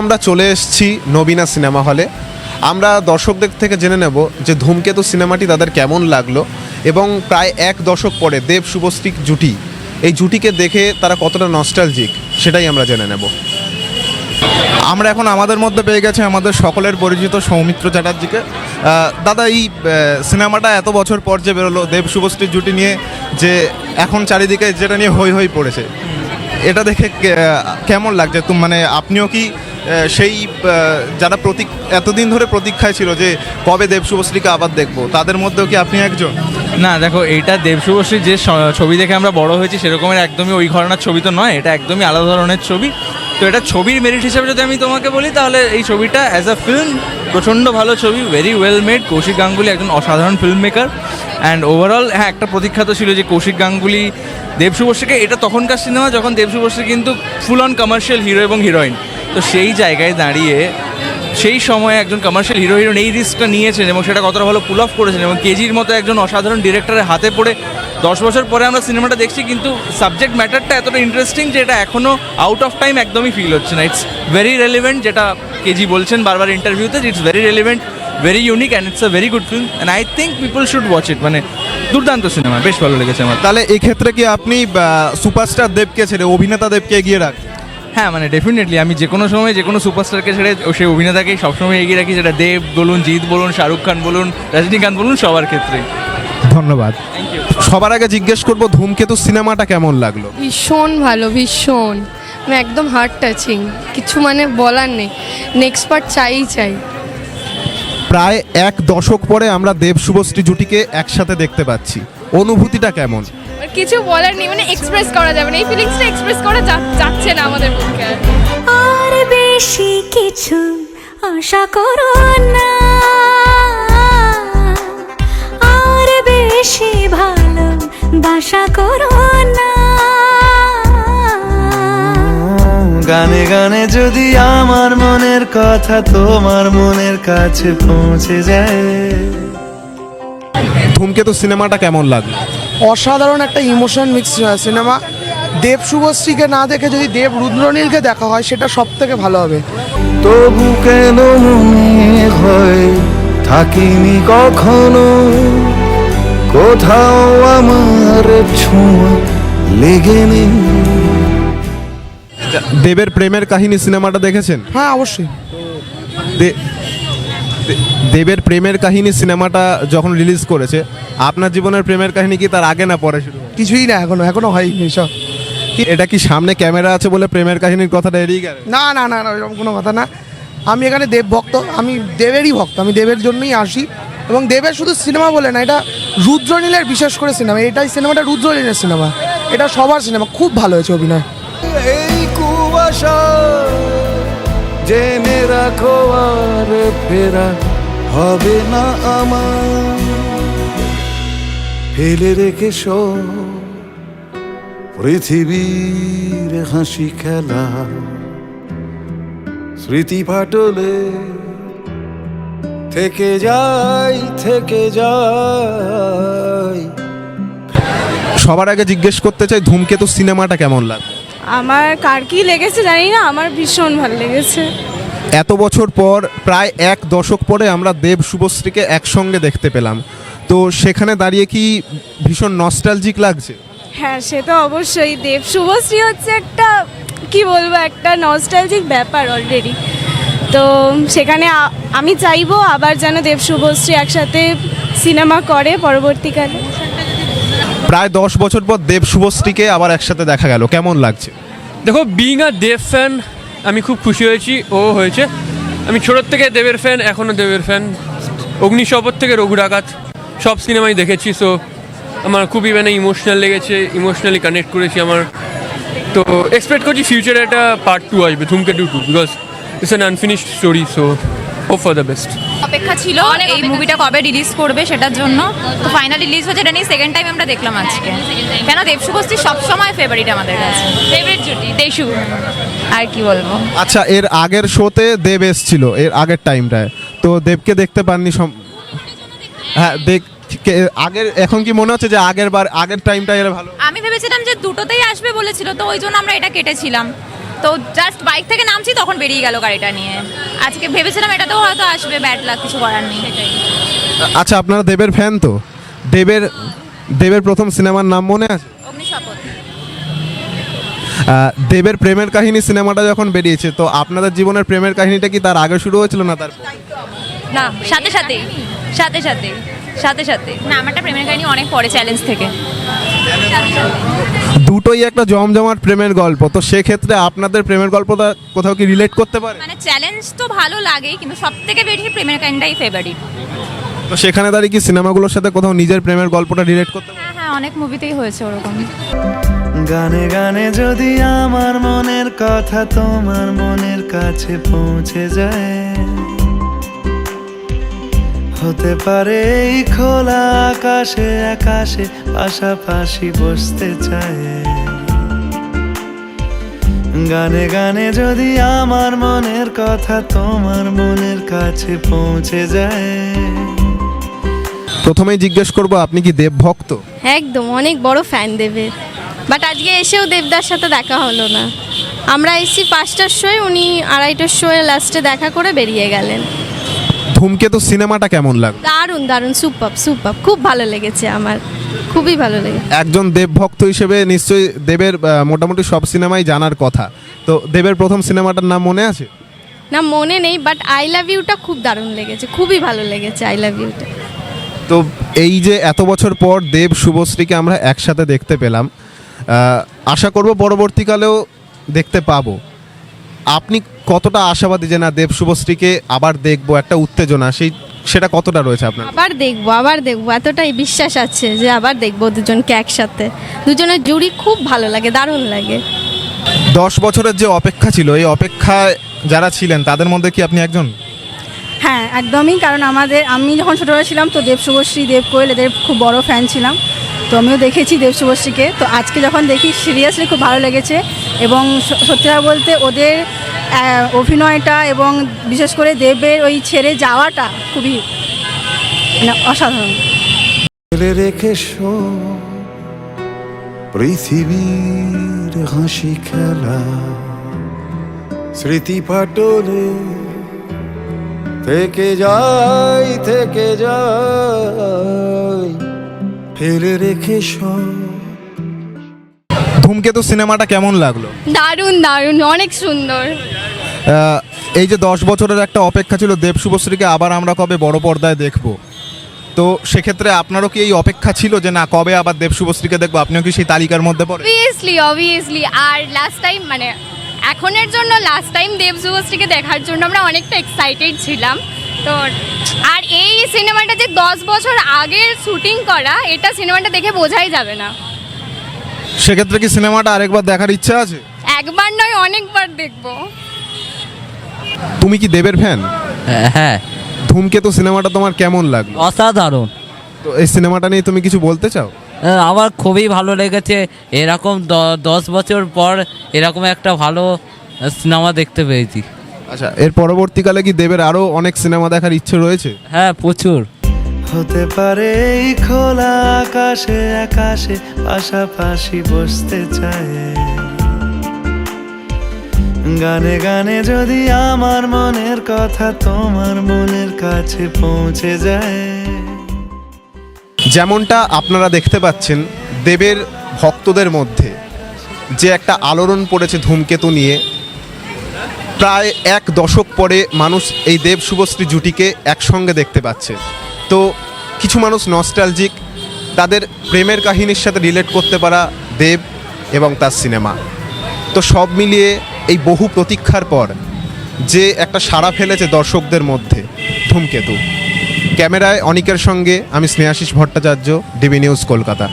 আমরা চলে এসেছি নবীনা সিনেমা হলে। আমরা দর্শকদের থেকে জেনে নেব যে ধূমকেতু সিনেমাটি তাদের কেমন লাগল এবং প্রায় এক দশক পরে দেব শুভশ্রী জুটি, এই জুটিকে দেখে তারা কতটা নস্টালজিক সেটাই আমরা জেনে নেব। আমরা এখন আমাদের মধ্যে পেয়ে গেছে আমাদের সকলের পরিচিত সৌমিত্র চ্যাটার্জিকে। দাদা, এই সিনেমাটা এত বছর পর যে বেরোলো, দেব শুভশ্রীর জুটি নিয়ে যে এখন চারিদিকে যেটা নিয়ে হই হই পড়েছে, এটা দেখে কেমন লাগছে? তুমি মানে আপনিও কি সেই যারা প্রতীক এতদিন ধরে প্রতীক্ষায় ছিল যে কবে দেব শুভশ্রীকে আবার দেখব, তাদের মধ্যেও কি আপনি একজন? না, দেখো, এইটা দেবশুভশ্রীর যে ছবি দেখে আমরা বড় হয়েছি সেরকমের একদমই ওই ঘরানার ছবি তো নয়, এটা একদমই আলাদা ধরনের ছবি। তো এটা ছবির মেরিট হিসেবে যদি আমি তোমাকে বলি, তাহলে এই ছবিটা অ্যাজ আ ফিল্ম প্রচণ্ড ভালো ছবি very well made Kaushik Ganguly একজন অসাধারণ ফিল্ম মেকার অ্যান্ড ওভারঅল হ্যাঁ একটা প্রতীক্ষা তো ছিল যে কৌশিক গাঙ্গুলি, দেব শুভশ্রীকে, এটা তখনকার সিনেমা যখন দেব শুভশ্রী কিন্তু ফুল অন কমার্শিয়াল হিরো এবং হিরোইন তো সেই জায়গায় দাঁড়িয়ে সেই সময়ে একজন কমার্শিয়াল হিরো হিরোইন এই রিস্কটা নিয়েছেন এবং সেটা কতটা ভালো পুল অফ করেছেন এবং কেজির মতো একজন অসাধারণ ডিরেক্টরের হাতে পড়ে দশ বছর পরে আমরা সিনেমাটা দেখছি কিন্তু সাবজেক্ট ম্যাটারটা এতটা ইন্টারেস্টিং যে এটা এখনও আউট অফ টাইম একদমই ফিল হচ্ছে না। ইটস ভেরি রেলিভেন্ট যেটা কেজি বলছেন বারবার ইন্টারভিউতে it's very relevant very unique and it's a very good film and I think people should watch it মানে দুর্দান্ত সিনেমা বেশ ভালো লেগেছে আমার। তাহলে এই ক্ষেত্রে কি আপনি সুপারস্টার দেবকে ছেড়ে অভিনেতা দেবকে এগিয়ে রাখ হ্যাঁ মানে ডেফিনেটলি আমি যে কোনো সময় যে কোনো সুপারস্টারকে ছেড়ে ও সেই অভিনেতাকেই সবসময় এগিয়ে রাখি সেটা দেব বলুন জিৎ বলুন শাহরুখ খান বলুন রজনীকান্ত বলুন সবার ক্ষেত্রে। ধন্যবাদ। থ্যাংক ইউ সবার আগে জিজ্ঞেস করব ধূমকেতু সিনেমাটা কেমন লাগল? ভীষণ ভালো ভীষণ। মানে একদম হার্ট টাচিং কিছু মানে বলার নেই। নেক্সট পার্ট চাই চাই। প্রায় এক দশক পরে আমরা দেব শুভশ্রী জুটিকে একসাথে দেখতে পাচ্ছি। অনুভূতিটা কেমন? কিছু বলার নেই মানে এক্সপ্রেস করা যাবে না। এই ফিলিংসটা এক্সপ্রেস করা যাচ্ছে না আমাদের পক্ষে আর। আর বেশি কিছু আশা করো না। আর বেশি ভালো বাসা করো না। গানে গানে যদি আমার মনের কথা তোমার মনের কাছে পৌঁছে যায়। ধূমকেতু সিনেমাটা কেমন লাগল? অসাধারণ একটা ইমোশন মিক্স সিনেমা। দেব শুভশ্রীকে না দেখে যদি দেব রুদ্রনীলকে দেখা হয় সেটা সব থেকে ভালো হবে। তবু কেন মনে হয় থাকিনি কখনো? কোথাও আমার ছোঁয়া লেগে নেই দেবের প্রেমের কাহিনী সিনেমাটা দেখেছেন? হ্যাঁ অবশ্যই। দে- দে- দেবের প্রেমের কাহিনী সিনেমাটা যখন রিলিজ করেছে আপনার জীবনের প্রেমের কাহিনী কি তার আগে না পরে শুরু কিছুই না এখনও এখনও হয়নি সব। কি এটা কি সামনে ক্যামেরা আছে বলে প্রেমের কাহিনীর কথাটা এড়িয়ে গেল না না না না এরকম কোনো কথা না। আমি এখানে দেব ভক্ত আমি দেবেরই ভক্ত আমি দেবের জন্যই আসি। এবং দেবের শুধু সিনেমা বলে না এটা রুদ্রনীলের বিশেষ করে সিনেমা এটাই সিনেমাটা রুদ্রনীলের সিনেমা। এটা সবার সিনেমা খুব ভালো হয়েছে অভিনয়। এই কুয়াশা জেনে রাখো আর ফেরা। হবে না আমার ফেলে রেখে সব পৃথিবীর হাসি খেলা। স্মৃতি পাটলে থেকে যাই থেকে যাই। সবার আগে জিজ্ঞেস করতে চাই ধূমকেতু সিনেমাটা কেমন লাগল? আমার কার কি লেগেছে জানি না আমার ভীষণ ভালো লেগেছে। এত বছর পর প্রায় এক দশক পরে আমরা দেব শুভশ্রীকে একসঙ্গে দেখতে পেলাম। তো সেখানে দাঁড়িয়ে কি ভীষণ নস্টালজিক লাগছে? হ্যাঁ সে তো অবশ্যই। দেব শুভশ্রী হচ্ছে একটা কি বলব একটা নস্টালজিক ব্যাপার অলরেডি তো সেখানে আমি চাইব আবার যেন দেব শুভশ্রী একসাথে সিনেমা করে পরবর্তীকালে। প্রায় দশ বছর পর দেব শুভশ্রীকে আবার একসাথে দেখা গেল। কেমন লাগছে? দেখো বিং আ দেব ফ্যান আমি খুব খুশি হয়েছি, ও হয়েছে। আমি ছোটোর থেকে দেবের ফ্যান এখনও দেবের ফ্যান অগ্নিশপথ থেকে রঘু ডাকাত, সব সিনেমাই দেখেছি সো আমার খুবই মানে ইমোশনাল লেগেছে ইমোশনালি কানেক্ট করেছি আমার। তো এক্সপেক্ট করছি ফিউচারে একটা পার্ট টু আসবে Dhumketu two because it's an unfinished story so hope for the best অপেক্ষা ছিল এই মুভিটা কবে রিলিজ করবে সেটার জন্য। তো ফাইনাল রিলিজ হচ্ছে এটা নিয়ে সেকেন্ড টাইম আমরা দেখলাম আজকে। কেন দেবশুভশ্রী সবসময় ফেভারিট আমাদের কাছে? ফেভারিট জুটি দেশু আর কি বলব? আচ্ছা এর আগের শোতে দেব এসছিল এর আগের টাইমটায় তো দেবকে দেখতে পাননি সম- হ্যাঁ দেখ আগের এখন কি মনে হচ্ছে যে আগের বার আগের টাইমটা এর ভালো? আমি ভেবেছিলাম যে দুটোতেই আসবে বলেছিল তো ওই জন্য আমরা এটা কেটেছিলাম। তো জাস্ট বাইক থেকে নামছি তখন বেরিয়ে গেল গাড়িটা নিয়ে। আজকে ভেবেছিলাম এটাতেও হয়তো আসবে ব্যাড লাগ কিছু করার নেই। আচ্ছা আপনারা দেবের ফ্যান তো? দেবের দেবের প্রথম সিনেমার নাম মনে আছে? অগ্নিশপথ। দেবের প্রেমের কাহিনী সিনেমাটা যখন বেরিয়েছে তো আপনাদের জীবনের প্রেমের কাহিনীটা কি তার আগে শুরু হয়েছিল না তার না সাথে সাথে সাথে সাথে সাথে সাথে। না আমারটা প্রেমের কাহিনী অনেক পরে চ্যালেঞ্জ থেকে। দুটোই একটা জমজমাট প্রেমের গল্প তো সেক্ষেত্রে আপনাদের প্রেমের গল্পটা কোথাও কি রিলেট করতে পারে? মানে চ্যালেঞ্জ তো ভালো লাগেই কিন্তু সব থেকে বেশি প্রেমের কাহিনীটাই ফেভারিট তো সেখানে দাঁড়িয়ে কি সিনেমাগুলোর সাথে কোথাও নিজের প্রেমের গল্পটা রিলেট করতে পারে? হ্যাঁ হ্যাঁ অনেক মুভিতেই হয়েছে ওরকম। গানে গানে যদি আমার মনের কথা তোমার মনের কাছে পৌঁছে যায় হতে পারে এই খোলা আকাশে আকাশে পাশাপাশি বসতে চায়। গানে গানে যদি আমার মনের কথা তোমার মনের কাছে পৌঁছে যায়। প্রথমেই জিজ্ঞেস করব আপনি কি দেব ভক্ত? একদম অনেক বড় ফ্যান দেবের। বাট আজকে এসেও দেবদার সাথে দেখা হলো না। আমরা এসেছি পাঁচটার শোয়ে উনি আড়াইটার শোয়ে লাস্টে দেখা করে বেরিয়ে গেলেন। ধূমকেতু সিনেমাটা কেমন লাগল দারুণ দারুণ সুপার সুপার খুব ভালো লেগেছে আমার। খুবই ভালো লেগেছে। একজন দেব ভক্ত হিসেবে নিশ্চয়ই দেবের আহ, মোটামুটি সব সিনেমাই জানার কথা। তো দেবের প্রথম সিনেমাটার নাম মনে আছে? না মনে নেই বাট আই লাভ ইউটা খুব দারুণ লেগেছে। খুবই ভালো লেগেছে আই লাভ ইউটা তো এই যে এত বছর পর দেব শুভশ্রীকে আমরা একসাথে দেখতে পেলাম আহ, আশা করব পরবর্তীকালেও দেখতে পাবো। আপনি কতটা আশাবাদী যে না দেব শুভশ্রীকে আবার দেখব একটা উত্তেজনা সেই সেটা কতটা রয়েছে আপনার? আবার দেখব আবার দেখব এতটাই বিশ্বাস আছে যে আবার দেখব দুজনকে একসাথে। দুজনের জুড়ি খুব ভালো লাগে দারুণ লাগে। দশ বছরের যে অপেক্ষা ছিল এই অপেক্ষায় যারা ছিলেন তাদের মধ্যে কি আপনি একজন? হ্যাঁ একদমই কারণ আমাদের আমি যখন ছোটোবেলা ছিলাম তো দেব শুভশ্রী দেব কোয়েল এদের খুব বড় ফ্যান ছিলাম। তো আমিও দেখেছি দেবশুভশ্রীকে তো আজকে যখন দেখি সিরিয়াসলি খুব ভালো লেগেছে এবং সত্যি বলতে ওদের অভিনয়টা এবং বিশেষ করে দেবের ওই ছেড়ে যাওয়াটা খুবই মানে অসাধারণ। রেখে পৃথিবীর হাসি খেলা, স্মৃতি পাটলে থেকে যাই থেকে যাই ফেলে রেখে ধূমকেতু সিনেমাটা কেমন লাগল? দারুণ দারুণ অনেক সুন্দর। এই যে দশ বছরের একটা অপেক্ষা ছিল দেব শুভশ্রীকে আবার আমরা কবে বড় পর্দায় দেখব? তো সেক্ষেত্রে আপনারও কি এই অপেক্ষা ছিল যে না কবে আবার দেব শুভশ্রীকে দেখব? আপনিও কি সেই তালিকার মধ্যে পড়ে অবভিয়াসলি অবভিয়াসলি আর লাস্ট টাইম মানে এখনের জন্য লাস্ট টাইম দেব শুভশ্রীকে দেখার জন্য আমরা অনেকটা এক্সাইটেড ছিলাম। তো আর এই সিনেমাটা যে দশ বছর আগের শুটিং করা এটা সিনেমাটা দেখে বোঝাই যাবে না। সেক্ষেত্রে কি সিনেমাটা আরেকবার দেখার ইচ্ছা আছে? একবার নয় অনেকবার দেখব। তুমি কি দেবের ফ্যান? হ্যাঁ ধূমকেতু সিনেমাটা তোমার কেমন লাগল? অসাধারণ। তো এই সিনেমাটা নিয়ে তুমি কিছু বলতে চাও? আমার খুবই ভালো লেগেছে। এরকম দ- দশ বছর পর এরকম একটা ভালো সিনেমা দেখতে পেয়েছি। আচ্ছা এর পরবর্তীকালে কি দেবের আরও অনেক সিনেমা দেখার ইচ্ছে রয়েছে? হ্যাঁ প্রচুর। হতে পারে এই খোলা আকাশে আকাশে পাশাপাশি বসতে চায়। গানে গানে যদি আমার মনের কথা তোমার মনের কাছে পৌঁছে যায়। যেমনটা আপনারা দেখতে পাচ্ছেন দেবের ভক্তদের মধ্যে যে একটা আলোড়ন পড়েছে ধূমকেতু নিয়ে প্রায় এক দশক পরে মানুষ এই দেব শুভশ্রী জুটিকে একসঙ্গে দেখতে পাচ্ছে। তো কিছু মানুষ নস্টালজিক তাদের প্রেমের কাহিনীর সাথে রিলেট করতে পারা দেব এবং তার সিনেমা তো সব মিলিয়ে এই বহু প্রতীক্ষার পর যে একটা সাড়া ফেলেছে দর্শকদের মধ্যে, ধূমকেতু। ক্যামেরায় অনিকের সঙ্গে আমি স্নেহাশিস ভট্টাচার্য, ডিবি নিউজ কলকাতা।